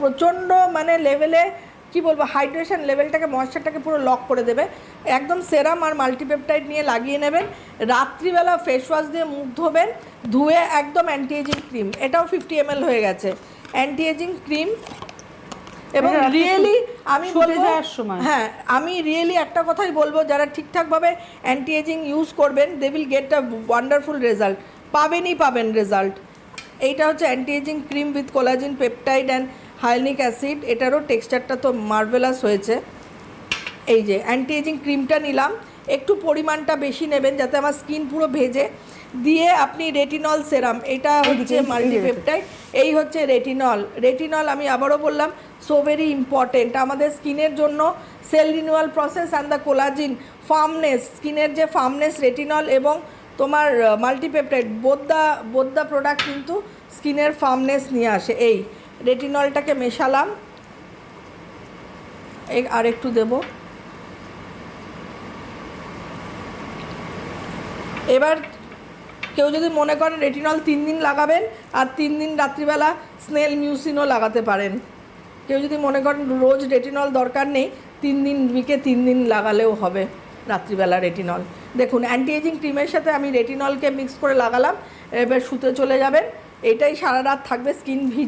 প্রচণ্ড মানে লেভেলে কি বলব হাইড্রেশন লেভেলটাকে ময়েশ্চারটাকে পুরো লক করে দেবে। একদম সেরাম আর মাল্টিপেপটাইড নিয়ে লাগিয়ে নেবেন। রাত্রিবেলা ফেস ওয়াশ দিয়ে মুখ ধোবেন ধুয়ে একদম অ্যান্টি এজিং ক্রিম এটাও ফিফটি এমএল হয়ে গেছে। অ্যান্টি এজিং ক্রিম এবং রিয়েলি আমি বলব সময়। হ্যাঁ আমি রিয়েলি একটা কথাই বলব যারা ঠিকঠাকভাবে অ্যান্টি এজিং ইউজ করবেন they will get a wonderful result পাবেনই পাবেন রেজাল্ট এইটা হচ্ছে anti ageing cream with collagen peptide and hyaluronic acid এটারও টেক্সচারটা তো মার্ভেলাস হয়েছে। এই যে অ্যান্টি এজিং ক্রিমটা নিলাম একটু পরিমাণটা বেশি নেবেন যাতে আমার স্কিন পুরো ভেজে। দিয়ে আপনি রেটিনল সেরাম এটা হচ্ছে মাল্টিপেপটাইড এই হচ্ছে রেটিনল রেটিনল আমি আবারও বললাম সো ভেরি ইম্পর্টেন্ট আমাদের স্কিনের জন্য cell renewal process and the collagen firmness স্কিনের যে ফার্মনেস রেটিনল এবং তোমার মাল্টিপেপটাইড বোদ্দা বোদ্দা প্রোডাক্ট কিন্তু স্কিনের ফার্মনেস নিয়ে আসে। এই রেটিনলটাকে মেশালাম। আর একটু দেবো। এবার কেউ যদি মনে করেন রেটিনল তিন দিন লাগাবেন, আর তিন দিন রাত্রিবেলা স্নেল মিউসিনও লাগাতে পারেন। কেউ যদি মনে করেন রোজ রেটিনল দরকার নেই, তিন দিন উইকে তিন দিন লাগালেও হবে রাত্রিবেলা রেটিনল। দেখুন অ্যান্টি এজিং ক্রিমের সাথে আমি রেটিনলকে মিক্স করে লাগালাম, এবার শুতে চলে যাবেন। এটাই সারা রাত থাকবে স্কিন ভিজে।